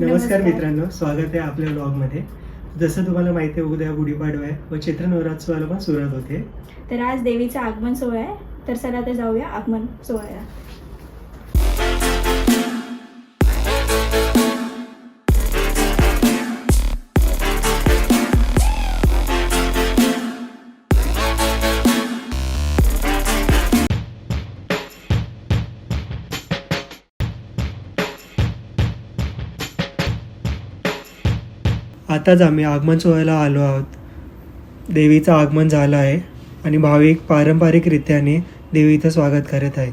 नमस्कार. मित्रांनो स्वागत आहे आपल्या ब्लॉगमध्ये जसं तुम्हाला माहिती आहे उद्या गुढीपाडवा आहे व चैत्र नवरात्रोत्सवाला पण सुरुवात होते. तर आज देवीचं आगमन सोहळा आहे. तर चला आता जाऊया आगमन सोहळ्याला. आताच आम्ही आगमन सोहळ्याला आलो आहोत. देवीचं आगमन झालं आहे आणि भाविक पारंपरिकरित्याने देवीचं स्वागत करत आहेत.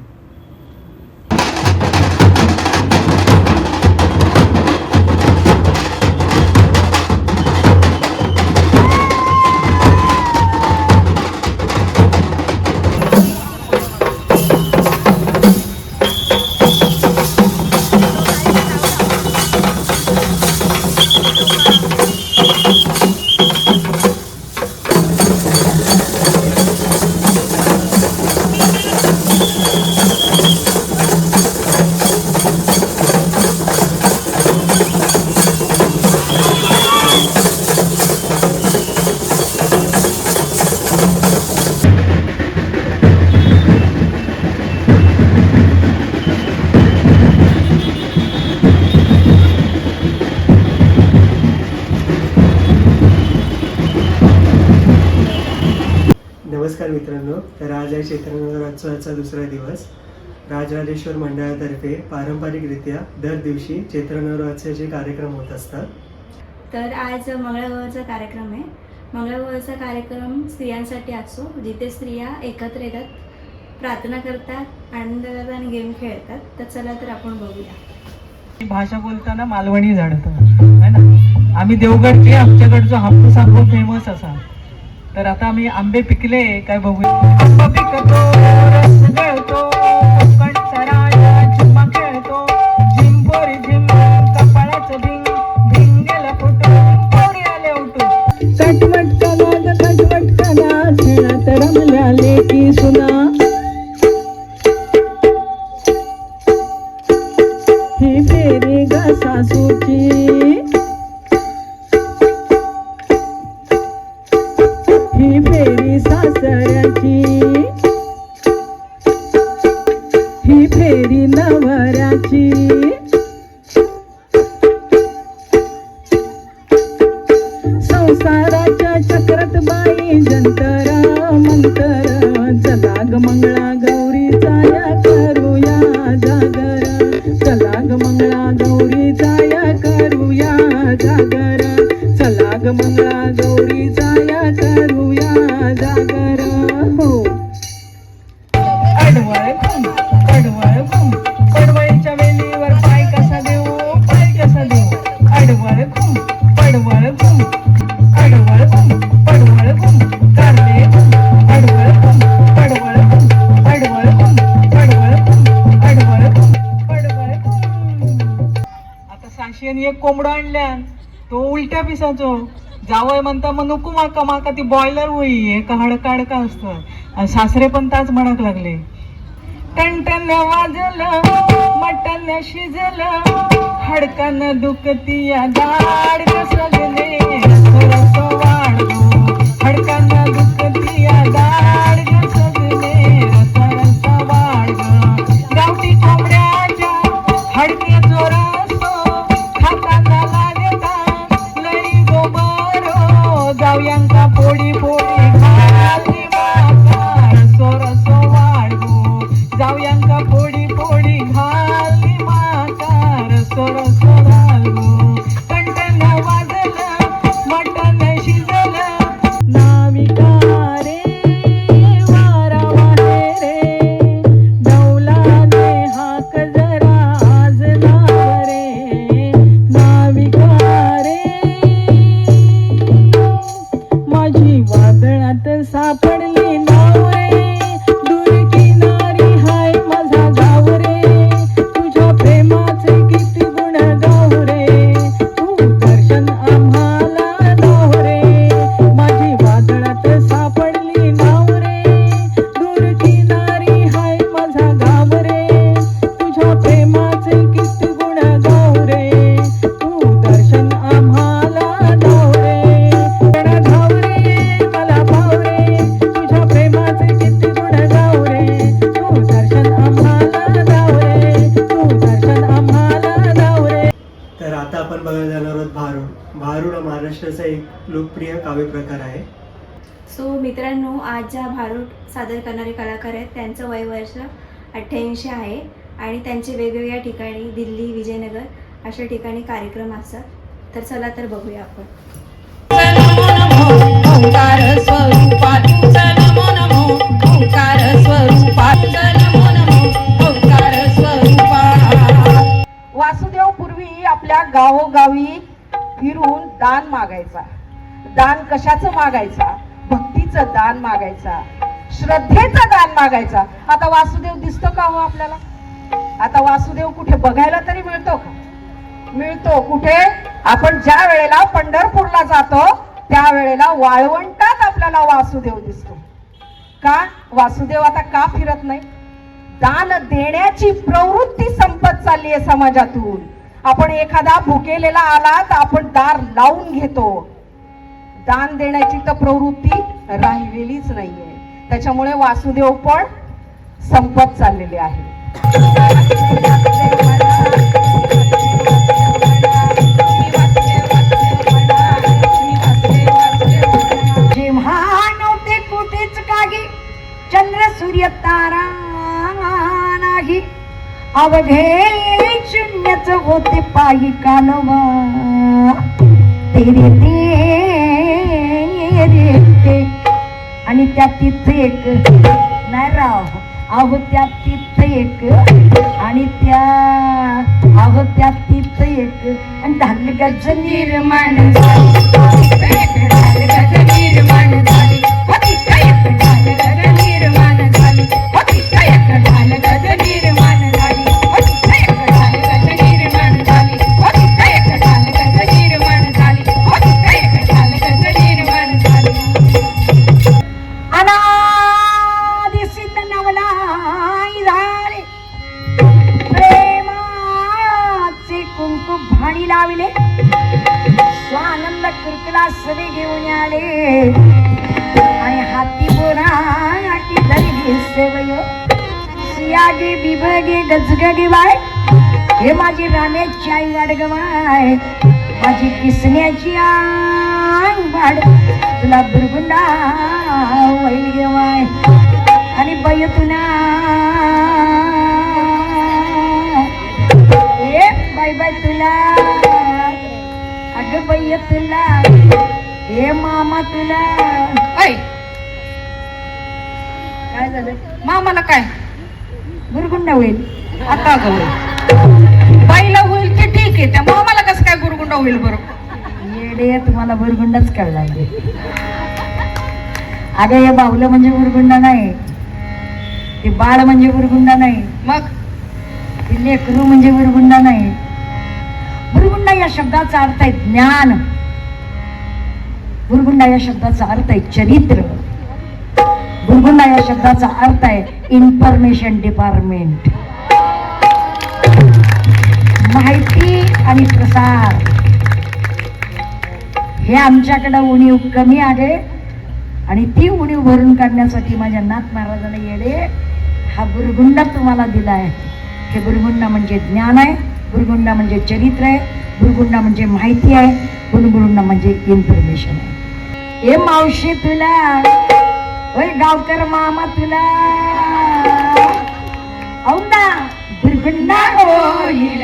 नवरात्रोत्सवाचा दुसरा दिवस. राजराजेश्वर मंडळातर्फे पारंपरिकरित्या दर दिवशी चैत्र नवरात्रोत्सवाचे कार्यक्रम होत असतात. तर आज मंगळागौरचा कार्यक्रम आहे. मंगळागौरचा कार्यक्रम स्त्रियांसाठी असतो जिथे स्त्रिया एकत्र येतात प्रार्थना करतात आनंद करतात आणि गेम खेळतात तर चला तर आपण बघूया. भाषा बोलताना मालवणी झाडतो. है ना? आम्ही देवगडचे आमच्याकडचं हापूस आंबो फेमस असा तर आता आम्ही आंबे पिकले काय बघूया. पिकतो खेळतो. झिम पोरी झिम कपाळाचं भिंग जंतरा मंतरा चला ग मंगळा त्यांनी एक कोंबडा आणल्यान तो उलट्या पिसाचो. जावय म्हणता मग नको माका माका ती बॉयलर होई एका हडका हडका असतं? आणि सासरे पण ताच म्हणक लागले. टणटन वाजलं मटन शिजल हडकन दुखती या दाड ग सगले काव्य प्रकार आहे. सो मित्रांनो आज ज्या भारूड सादर करणारे कलाकार आहेत त्यांचं वय वर्ष अठ्ठ्याऐंशी आहे आणि त्यांचे वेगवेगळ्या ठिकाणी दिल्ली विजयनगर अशा ठिकाणी कार्यक्रम असतात. तर चला तर बघूया आपण. वासुदेव पूर्वी आपल्या गावोगावी फिरून दान मागायचा. दान कशाचं मागायचा? भक्तीचं दान मागायचा. श्रद्धेचं दान मागायचा. आता वासुदेव दिसतो का हो आपल्याला? आता वासुदेव कुठे बघायला तरी मिळतो का? मिळतो. कुठे? आपण ज्या वेळेला पंढरपूरला जातो त्या वेळेला वाळवंटात आपल्याला वासुदेव दिसतो. का? वासुदेव आता का फिरत नाही? दान देण्याची प्रवृत्ती संपत चालली आहे समाजातून. आपण एखादा भुकेलेला आला तर आपण दार लावून घेतो. दान देण्याची तर प्रवृत्ती राहिलेलीच नाहीये. त्याच्यामुळे वासुदेव पण संपत चाललेले आहे जेव्हा नव्हते कुठेच काही चंद्र सूर्य तारा नाही. अवघे शून्यच होते पायी कानवा तेरे ते ते आणि त्या तिथे एक. नाही राव अहो त्या तिथे एक आणि त्या अहो त्या तिथे एक. आणि ढाल गज निर्माण झाली गज निर्माण झाली स्वानंद कुरकुला सरी घेऊन आले. आणि हाती बोराटी धरली सेवय सियागे बिभगे गजगगे बाय. हे माझी राण्याची आई वाडगवाय. माझी किसण्याची आई भाड तुला बुरगुंडा तुला. ए मामा तुला. ऐ! काय झालं? मामाला काय? बुरगुंडा होईल. आता ग होईल बाईला होईल ते ठीक आहे? त्या मामाला कसं काय गुरगुंडा होईल बरं? येडे तुम्हाला बुरगुंडाच कळला अगं हे बाहुलं म्हणजे बुरगुंडा नाही. ते बाळ म्हणजे बुरगुंडा नाही. मग? ते लेकरू म्हणजे बुरगुंडा नाही. गुरुगुंडा या शब्दाचा अर्थ आहे ज्ञान. बुरगुंडा या शब्दाचा अर्थ आहे चरित्र. बुरगुंडा या शब्दाचा अर्थ आहे इन्फॉर्मेशन डिपार्टमेंट माहिती आणि प्रसार. हे आमच्याकडं उणीव कमी आहे आणि ती उणीव भरून काढण्यासाठी माझ्या नाथ महाराजाने येडे हा बुरगुंडा तुम्हाला दिला आहे हे बुरगुंडा म्हणजे ज्ञान आहे. भुरगुंडा म्हणजे चरित्र आहे भुरगुंडा म्हणजे माहिती आहे बुरगुंडा म्हणजे इन्फॉर्मेशन आहे. ए मावशी तुला ओय गावकर मामा तुला. औंदा बुरगुंडा होईल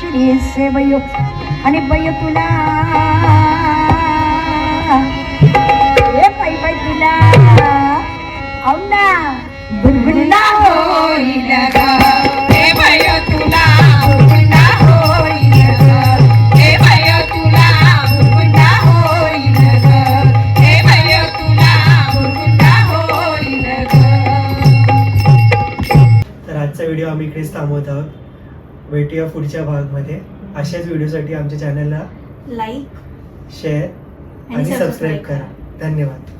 तुला रक्षणी से बय आणि बय तुला. ए बाई बाई तुला. औ ना. बुलबुलला होईल ग. हे बाय तुला मुकुंदा होईल ग. हे बाय तुला मुकुंदा होईल ग. हे बाय तुला मुकुंदा होईल ग. तर आजचा व्हिडिओ आम्ही इकडेच थांबवत आहोत. भेटूया पुढच्या भागमध्ये. अशाच व्हिडिओसाठी आमच्या चॅनलला लाईक शेअर आणि सबस्क्राईब करा. करा. धन्यवाद.